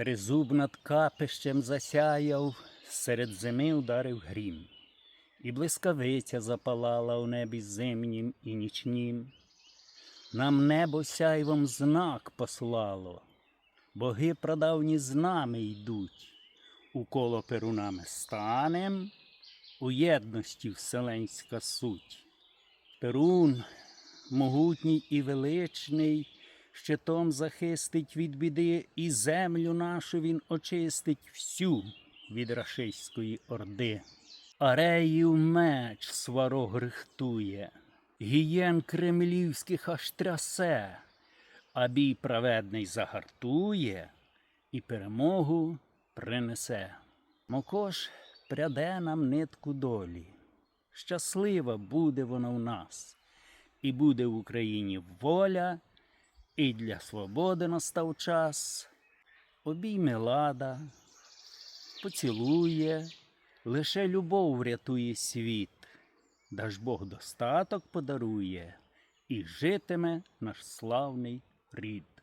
Тризуб над капищем засяяв, серед зими ударив грім, і блискавиця запалала у небі зимнім і нічнім. Нам небо сяйвом знак послало, боги прадавні з нами йдуть, у коло перунами станем, у єдності вселенська суть. Перун, могутній і величний, щитом захистить від біди, і землю нашу він очистить всю від рашистської орди. Ареїв меч сварог рихтує, гієн кремлівських аж трясе, а бій праведний загартує і перемогу принесе. Мокош пряде нам нитку долі. Щаслива буде вона в нас, і буде в Україні воля, і для свободи настав час. Обійме лада, поцілує, лише любов врятує світ, даж Бог достаток подарує, і житиме наш славний рід.